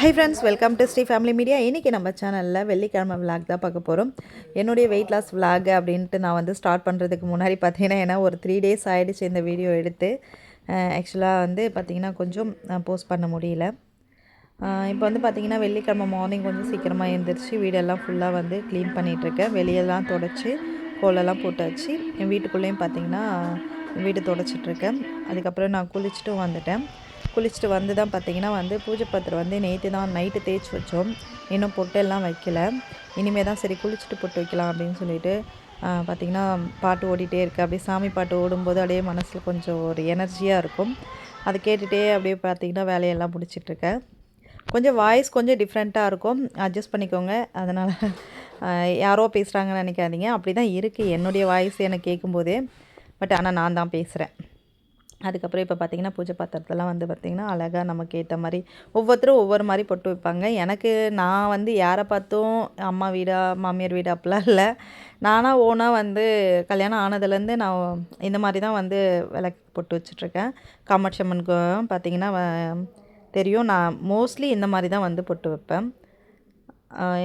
Hi friends welcome to Shri family media இன்றைக்கி நம்ம சேனலில் வெள்ளிக்கிழமை விலாக் தான் பார்க்க போகிறோம் என்னுடைய வெயிட் லாஸ் விலாக் அப்படின்ட்டு நான் வந்து ஸ்டார்ட் பண்ணுறதுக்கு முன்னாடி பார்த்தீங்கன்னா ஏன்னா ஒரு த்ரீ டேஸ் ஆகிடுச்சு இந்த வீடியோ எடுத்து. ஆக்சுவலாக வந்து பார்த்திங்கன்னா கொஞ்சம் போஸ்ட் பண்ண முடியல. இப்போ வந்து பார்த்திங்கன்னா வெள்ளிக்கிழமை மார்னிங் கொஞ்சம் சீக்கிரமாக எழுந்திரிச்சு வீடெல்லாம் ஃபுல்லாக வந்து க்ளீன் பண்ணிகிட்ருக்கேன் வெளியெல்லாம் தொடச்சி கோலெல்லாம் போட்டாச்சு. என் வீட்டுக்குள்ளேயும் பார்த்திங்கன்னா வீடு தொடச்சிட்ருக்கேன் அதுக்கப்புறம் நான் குளிச்சுட்டும் வந்துட்டேன் குளிச்சுட்டு வந்து தான் பார்த்திங்கன்னா வந்து பூஜை பத்திரம் வந்து நேற்று தான் நைட்டு தேய்ச்சி வச்சோம். இன்னும் பொட்டெல்லாம் வைக்கல. இனிமேல் தான் சரி குளிச்சுட்டு பொட்டு வைக்கலாம் அப்படின்னு சொல்லிட்டு பார்த்திங்கன்னா பாட்டு ஓடிட்டே இருக்குது அப்படியே சாமி பாட்டு ஓடும்போது அப்படியே மனசில் கொஞ்சம் ஒரு எனர்ஜியாக இருக்கும். அதை கேட்டுகிட்டே அப்படியே பார்த்திங்கன்னா வேலையெல்லாம் முடிச்சிட்ருக்கேன் கொஞ்சம் வாய்ஸ் கொஞ்சம் டிஃப்ரெண்ட்டாக இருக்கும். அட்ஜஸ்ட் பண்ணிக்கோங்க. அதனால் யாரோ பேசுகிறாங்கன்னு நினைக்காதீங்க. அப்படி தான் இருக்குது என்னுடைய வாய்ஸ் எனக்கு கேட்கும்போதே. பட் ஆனால் நான் தான் பேசுகிறேன் அதுக்கப்புறம் இப்போ பார்த்திங்கன்னா பூஜை பாத்திரத்தெல்லாம் வந்து பார்த்திங்கன்னா அழகாக நமக்கு ஏற்ற மாதிரி ஒவ்வொருத்தரும் ஒவ்வொரு மாதிரி பொட்டு வைப்பாங்க. எனக்கு நான் வந்து யாரை பார்த்தும் அம்மா வீடா மாமியார் வீடு அப்படிலாம் இல்லை. நானாக ஓனாக வந்து கல்யாணம் ஆனதுலேருந்து நான் இந்த மாதிரி தான் வந்து விளக்கு பொட்டு வச்சிட்ருக்கேன். காமாட்சி பார்த்திங்கன்னா தெரியும். நான் மோஸ்ட்லி இந்த மாதிரி தான் வந்து பொட்டு வைப்பேன்.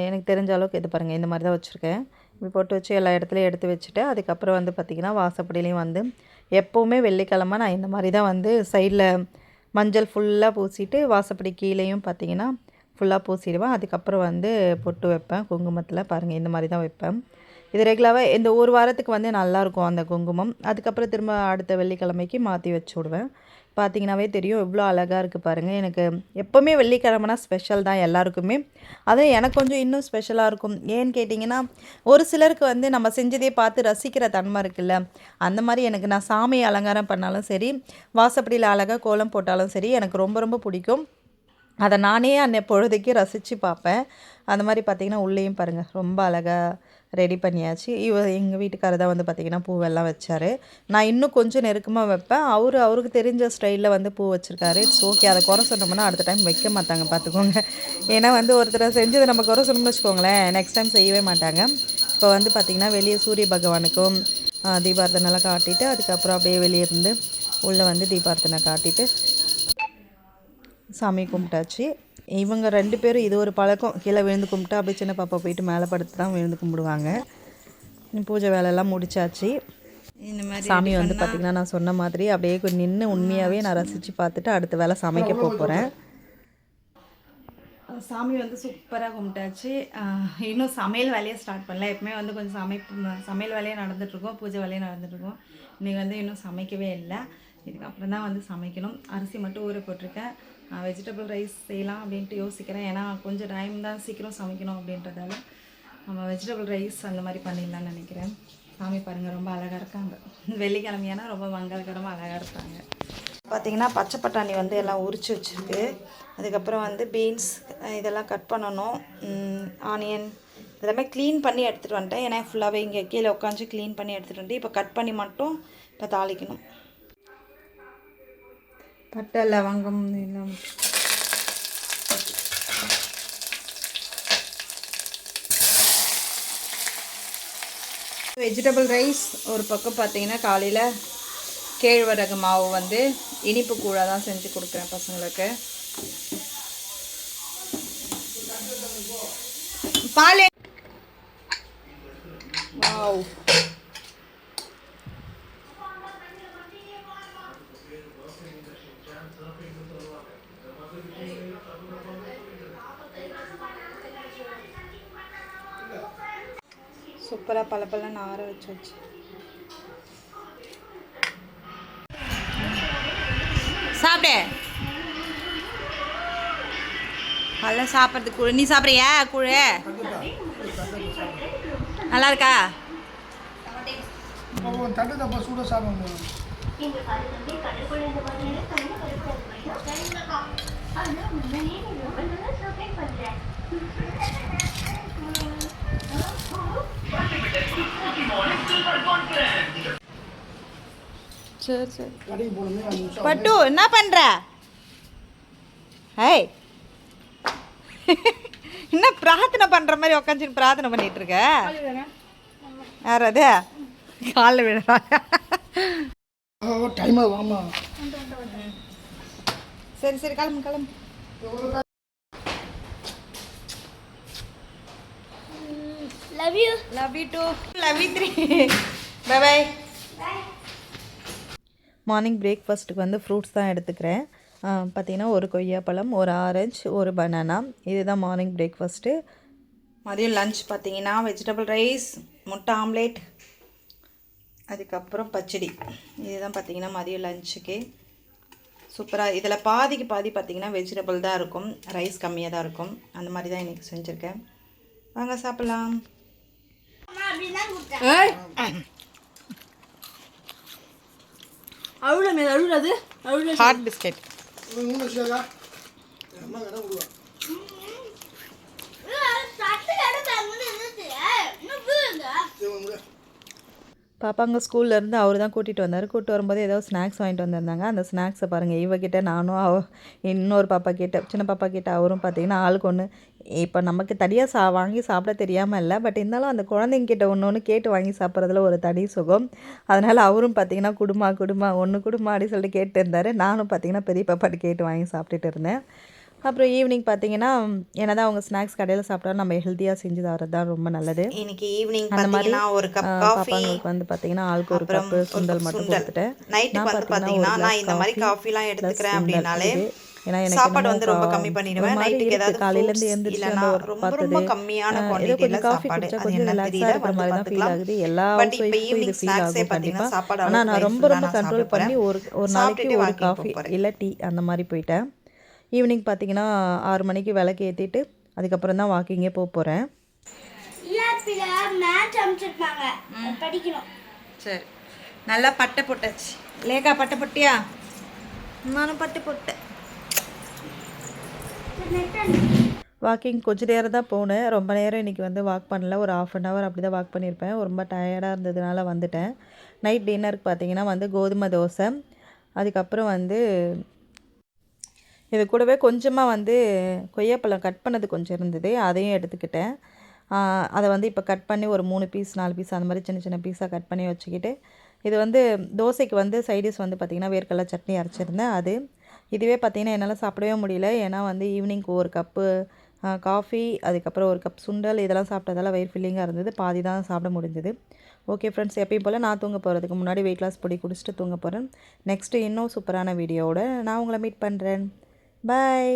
எனக்கு தெரிஞ்ச அளவுக்கு இது பாருங்கள் இந்த மாதிரி தான் வச்சுருக்கேன். இப்படி பொட்டு வச்சு எல்லா இடத்துலையும் எடுத்து வச்சுட்டு அதுக்கப்புறம் வந்து பார்த்திங்கன்னா வாசப்படியிலையும் வந்து எப்போவுமே வெள்ளிக்கிழமை நான் இந்த மாதிரி தான் வந்து சைடில் மஞ்சள் ஃபுல்லாக பூசிட்டு வாசப்படி கீழேயும் பார்த்திங்கன்னா ஃபுல்லாக பூசிடுவேன். அதுக்கப்புறம் வந்து பொட்டு வைப்பேன். குங்குமத்தில் பாருங்கள் இந்த மாதிரி தான் வைப்பேன். இது ரெகுலராக இந்த ஒரு வாரத்துக்கு வந்து நல்லாயிருக்கும் அந்த குங்குமம். அதுக்கப்புறம் திரும்ப அடுத்த வெள்ளிக்கிழமைக்கு மாற்றி வச்சு விடுவேன் பார்த்தீங்கன்னாவே தெரியும் எவ்வளோ அழகாக இருக்குது பாருங்கள் எனக்கு எப்போவுமே வெள்ளிக்கிழமைனா ஸ்பெஷல் தான் எல்லாருக்குமே. அதுவும் எனக்கு கொஞ்சம் இன்னும் ஸ்பெஷலாக இருக்கும். ஏன்னு கேட்டிங்கன்னா ஒரு சிலருக்கு வந்து நம்ம செஞ்சதே பார்த்து ரசிக்கிற தன்மை இருக்குல்ல. அந்த மாதிரி எனக்கு நான் சாமி அலங்காரம் பண்ணாலும் சரி வாசப்படியில் அழகாக கோலம் போட்டாலும் சரி எனக்கு ரொம்ப ரொம்ப பிடிக்கும். அதை நானே அன்னை பொழுதுக்கு ரசித்து பார்ப்பேன். அந்த மாதிரி பார்த்திங்கன்னா உள்ளேயும் பாருங்கள் ரொம்ப அழகாக ரெடி பண்ணியாச்சு. இவ எங்கள் வீட்டுக்காரர் தான் வந்து பார்த்திங்கன்னா பூவெல்லாம் வச்சார். நான் இன்னும் கொஞ்சம் நெருக்கமாக வைப்பேன். அவர் அவருக்கு தெரிஞ்ச ஸ்டைலில் வந்து பூ வச்சுருக்காரு. இட்ஸ் ஓகே அதை குறை சொன்னோம்னா அடுத்த டைம் வைக்க மாட்டாங்க பார்த்துக்கோங்க ஏன்னா வந்து ஒருத்தரை செஞ்சதை நம்ம குறை சொன்னோம்னு வச்சுக்கோங்களேன் நெக்ஸ்ட் டைம் செய்யவே மாட்டாங்க. இப்போ வந்து பார்த்திங்கன்னா வெளியே சூரிய பகவானுக்கும் தீபார்த்தனைலாம் காட்டிட்டு அதுக்கப்புறம் அப்படியே வெளியே இருந்து உள்ளே வந்து தீபார்த்தனை காட்டிட்டு சாமி கும்பிட்டாச்சு. இவங்க ரெண்டு பேரும் இது ஒரு பழக்கம். கீழே விழுந்து கும்பிட்டா அப்படியே சின்ன பாப்பா போயிட்டு மேலே படுத்து தான் விழுந்து கும்பிடுவாங்க. பூஜை வேலையெல்லாம் முடிச்சாச்சு. இந்த மாதிரி சாமி வந்து பார்த்திங்கன்னா நான் சொன்ன மாதிரி அப்படியே நின்று உண்மையாகவே நான் ரசித்து பார்த்துட்டு அடுத்த வேலை சமைக்க போகிறேன் சாமி வந்து சூப்பராக கும்பிட்டாச்சு. இன்னும் சமையல் வேலையை ஸ்டார்ட் பண்ணல. எப்பவுமே வந்து கொஞ்சம் சமைப்பு சமையல் வேலையாக நடந்துகிட்ருக்கோம் பூஜை வேலையாக நடந்துகிட்ருக்கோம் இன்றைக்கி வந்து இன்னும் சமைக்கவே இல்லை. இதுக்கப்புறம் தான் வந்து சமைக்கணும். அரிசி மட்டும் ஊற போட்டிருக்கேன். வெஜிடபிள் ரைஸ் செய்யலாம் அப்படின்ட்டு யோசிக்கிறேன். ஏன்னா கொஞ்சம் டைம் தான் சீக்கிரம் சமைக்கணும் அப்படின்றதால நம்ம வெஜிடபிள் ரைஸ் அந்த மாதிரி பண்ணிடலாம்னு நினைக்கிறேன். சாமி பாருங்கள் ரொம்ப அழகாக இருக்காங்க. வெள்ளிக்கிழமையானா ரொம்ப மங்களகரமாக அழகாக இருக்காங்க பார்த்திங்கன்னா பச்சை பட்டாணி வந்து எல்லாம் உரிச்சு வச்சுருக்கு. அதுக்கப்புறம் வந்து பீன்ஸ் இதெல்லாம் கட் பண்ணணும். ஆனியன் இதெல்லாமே க்ளீன் பண்ணி எடுத்துகிட்டு வந்துட்டேன். ஏன்னா ஃபுல்லாகவே இங்கே கீழே உட்காந்து க்ளீன் பண்ணி எடுத்துகிட்டு வந்துட்டு இப்போ கட் பண்ணி மட்டும் இப்போ தாளிக்கணும். பட்டை லவங்கம் எல்லாம் வெஜிடபிள் ரைஸ் ஒரு பக்கம் பார்த்தீங்கன்னா காலையில் கேழ்வரகு மாவு வந்து இனிப்பு கூழாக தான் செஞ்சு கொடுக்குறேன் பசங்களுக்கு. பாலே வாவ் சூப்பராக பல பல ஆற வச்சு வச்சு சாப்பிடு. நல்லா சாப்பிட்றதுக்கு குழு. நீ சாப்பிட்றியா? குழு? நல்லா இருக்கா? தட்டு தப்பா சூட சாப்பிடணும். சரி சரி பட்டு என்ன பண்ணுற ஹேய் என்ன பிரார்த்தனை பண்ணுற மாதிரி உக்காந்து பிரார்த்தனை பண்ணிட்டு இருக்க? யார் அது காலில் வாமா. சரி சரி கிளம்பு கிளம்பு. Love you. Love you too love you three bye bye morning பிரேக்ஃபாஸ்ட்டுக்கு வந்து ஃப்ரூட்ஸ் தான் எடுத்துக்கிறேன். பார்த்தீங்கன்னா ஒரு கொய்யாப்பழம் ஒரு ஆரஞ்சு ஒரு பனானா இதுதான் மார்னிங் பிரேக்ஃபாஸ்ட்டு மதியம் லஞ்ச் பார்த்தீங்கன்னா வெஜிடபிள் ரைஸ் முட்டை ஆம்லேட் அதுக்கப்புறம் பச்சடி. இதுதான் பார்த்தீங்கன்னா மதியம் லஞ்சுக்கு சூப்பராக இதில் பாதிக்கு பாதி பார்த்தீங்கன்னா வெஜிடபிள் தான் இருக்கும். ரைஸ் கம்மியாக தான் இருக்கும். அந்த மாதிரி தான் இன்றைக்கி செஞ்சுருக்கேன். வாங்க சாப்பிட்லாம். அழுல மேல அழுலாது அழுல ஹாட் பிஸ்கெட் மூணு அம்மா விடுவா பாப்பாங்க ஸ்கூல்லேருந்து அவர் தான் கூட்டிகிட்டு வந்தார். கூப்பிட்டு வரும்போது ஏதோ ஸ்நாக்ஸ் வாங்கிட்டு வந்திருந்தாங்க. அந்த ஸ்நாக்ஸை பாருங்கள் இவகிட்ட நானும் அவ இன்னொரு பாப்பா கிட்ட சின்ன பாப்பா கிட்ட அவரும் பார்த்தீங்கன்னா ஆளுக்கு ஒன்று இப்போ நமக்கு தனியாக சா வாங்கி சாப்பிட தெரியாமல் இல்லை. பட் இருந்தாலும் அந்த குழந்தைங்க கிட்ட ஒன்று ஒன்று கேட்டு வாங்கி சாப்பிட்றதுல ஒரு தனி சுகம். அதனால் அவரும் பார்த்தீங்கன்னா குடுமா குடுமா ஒன்று குடுமா அப்படின்னு சொல்லிட்டு கேட்டு இருந்தார். நானும் பார்த்தீங்கன்னா பெரிய பாப்பாட்டு கேட்டு வாங்கி சாப்பிட்டுட்டு இருந்தேன். அப்புறம் ஈவினிங் பார்த்தீங்கன்னா என்னதான் அவங்க ஸ்நாக்ஸ் கடையில் சாப்பிட்டாலும் நம்ம ஹெல்த்தியாக செஞ்சு தரது தான் ரொம்ப நல்லது. இன்னைக்கு ஈவினிங் அந்த மாதிரி ஒரு கப் பாப்பாங்களுக்கு வந்து பார்த்தீங்கன்னா ஆளுக்கு ஒரு ஒரு சுண்டல். மட்டும். கொடுத்துட்டேன் நைட்டுக்கு நான் பார்த்தீங்கன்னா நான் இந்த மாதிரி காஃபிலாம் எடுத்துக்கிறேன் அப்படின்னாலே. ஏன்னா எனக்கு சாப்பாடு வந்து ரொம்ப கம்மி பண்ணிடுவேன். நைட்டுக்கு. ஏதாவது அந்த ஒரு ரொம்ப பார்த்தது ரொம்ப கம்மியான ஆ, ஏதோ கொஞ்சம் காஃபி சாப்பாடு. குடிச்சா அது கொஞ்சம் என்ன ரிலாக்ஸாக தெரியல இருக்கிற வந்து மாதிரி தான் ஃபீல் ஆகுது. எல்லா ஹவுஸ் ஒய்ஃப்க்கும் இது ஃபீல் ஆகும் கண்டிப்பாக சாப்பாடு ஆனால் நான் ரொம்ப ரொம்ப கண்ட்ரோல் பண்ணி ஒரு ஒரு நாளைக்கு ஒரு காஃபி. இல்லை டீ அந்த மாதிரி போயிட்டேன். ஈவினிங் பார்த்தீங்கன்னா ஆறு மணிக்கு விளக்கு ஏற்றிட்டு அதுக்கப்புறம் தான் வாக்கிங்கே போக போகிறேன் படிக்கணும். சரி. நல்லா பட்டை போட்டாச்சு. லேக்கா பட்டை போட்டியா? நானும் பட்டை போட்டேன். வாக்கிங் கொஞ்ச நேரம் தான் போனேன். ரொம்ப நேரம் இன்றைக்கி வந்து வாக் பண்ணல. ஒரு ஆஃப் அன் ஹவர் அப்படி தான் வாக் பண்ணியிருப்பேன் ரொம்ப டயர்டாக இருந்ததுனால வந்துட்டேன். நைட் டின்னருக்கு பார்த்தீங்கன்னா வந்து கோதுமை தோசை. அதுக்கப்புறம் வந்து இது கூடவே கொஞ்சமாக வந்து கொய்யாப்பழம் கட் பண்ணது கொஞ்சம் இருந்தது. அதையும் எடுத்துக்கிட்டேன். அதை வந்து இப்போ கட் பண்ணி ஒரு மூணு பீஸ் நாலு பீஸ் அந்த மாதிரி சின்ன சின்ன பீஸாக கட் பண்ணி வச்சுக்கிட்டு இது வந்து தோசைக்கு வந்து சைடிஷ் வந்து பார்த்திங்கன்னா வேர்க்கடலை சட்னி அரைச்சிருந்தேன். அது இதுவே பார்த்திங்கன்னா என்னால் சாப்பிடவே முடியல. ஏன்னா வந்து ஈவினிங்க்கு ஒரு கப்பு காஃபி அதுக்கப்புறம் ஒரு கப் சுண்டல் இதெல்லாம் சாப்பிட்டதால வயிறு ஃபில்லிங்காக இருந்தது. பாதி தான் சாப்பிட முடிஞ்சது. ஓகே ஃப்ரெண்ட்ஸ் எப்பயும் போல் நான் தூங்க போகிறதுக்கு முன்னாடி வெயிட் லாஸ் பொடி குடிச்சிட்டு தூங்க போகிறேன் நெக்ஸ்ட்டு இன்னும் சூப்பரான வீடியோவோட நான் உங்களை மீட் பண்ணுறேன் பாய்